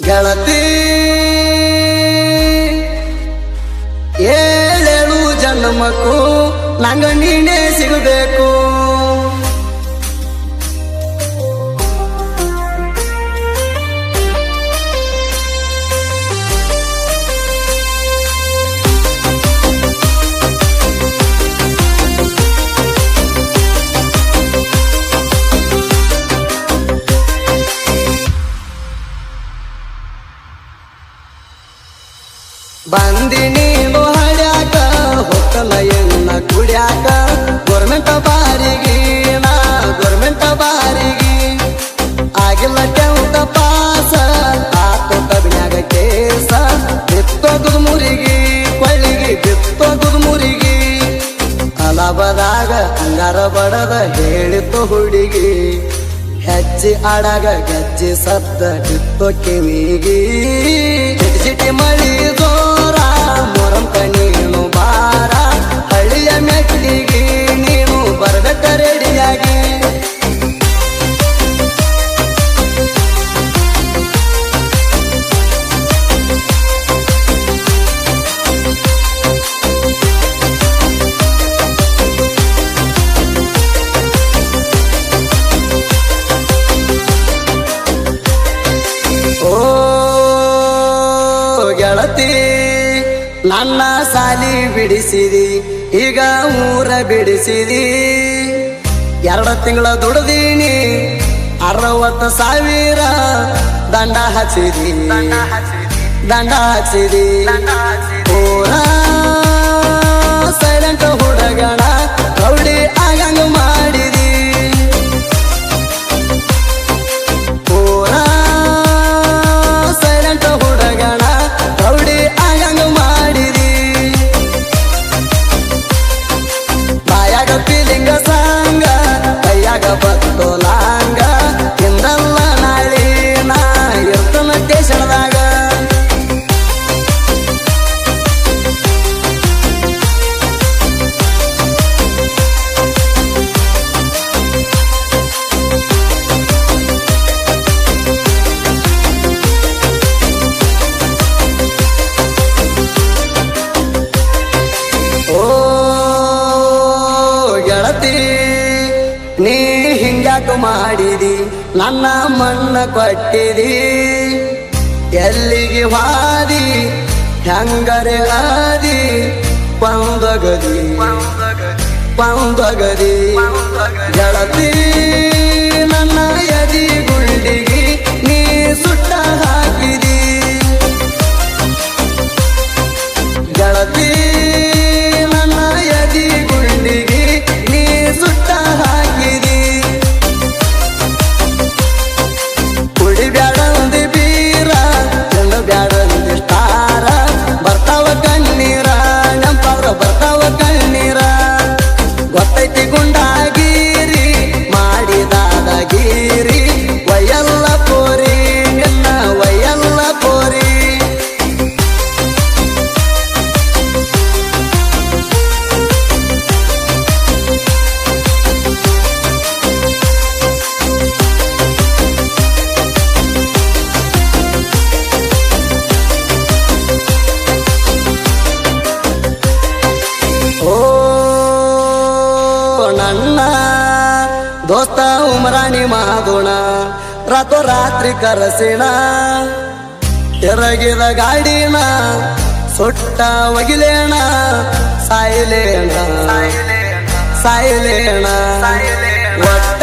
ಗೆಳತಿ ಏಳೆಳು ಜನ್ಮಕ್ಕೂ ನಂಗ ನೀನೇ ಸಿಗಬೇಕು. ಬಂದಿ ನೀನು ಹಳ್ಯಾಕ ಹೊಕ್ಕಲ ಎನ್ನ ಕುಡ್ಯಾಕ ಗೋರ್ಮೆಂಟ್ ಬಾರಿಗೆ ನಾ ಗೋರ್ಮೆಂಟ್ ಬಾರಿಗೆ ಆಗಿಲ್ಲ ಟೆಂತ ಪಾಸ ಆತು ಕಬ್ನ್ಯಾಗ ಕೇಸ. ಬಿತ್ತೋಗುದು ಮುರಿಗಿ ಕೊಳ್ಳಿಗಿ ಬಿತ್ತೋಗುದು ಮುರಿಗಿ. ಅಲಬದಾಗ ಅಂಗಾರ ಬಡದ ಹೇಳಿತು ಹುಡುಗಿ. ಹೆಜ್ಜೆ ಆಡಾಗ ಗೆಜ್ಜೆ ಸತ್ತ ಬಿತ್ತು ಕಿವಿಗಿ. ಚಿಟಿ ಮಳಿ 带你走。ನನ್ನ ಸಾಲಿ ಬಿಡಿಸಿದಿ ಈಗ ಊರ ಬಿಡಿಸಿದಿ. ಎರಡು ತಿಂಗಳ ದುಡ್ದೀನಿ ಅರವತ್ತು ಸಾವಿರ ದಂಡ ಹಚ್ಚಿದಿ ದಂಡ ಹಚ್ಚಿದಿ ಪೂರ ಸೈಲೆಂಟ್ ಕೈಯಾಗ ಬತ್ತು ನಾಳೆ ನಾ ಇರ್ತನ ಗೆಳತಿ ನೀ ಹಿಂಗ್ಯಾಕ ಮಾಡಿದಿ? ನನ್ನ ಮಣ್ಣ ಕೊಟ್ಟಿದಿ? ಎಲ್ಲಿಗೆ ಹಾದಿ? ಹೆಂಗರೆ ಆದಿ ಪಂದಗದಿ. ಪಂದಗದಿ. ಗೆಳತಿ ನನ್ನ ಎದಿ ದೋಸ್ತ ಉಮರಾಣಿ ಮಾದೋಣ ರಾತೋ ರಾತ್ರಿ ಕರಸಿಣ. ಎರಗಿದ ಗಾಡಿನ ಸುಟ್ಟ ಒಗಿಲೇಣ. ಸಾಯಿಲೇಣ. ಸಾಯಿಲೇಣ. ಒಟ್ಟ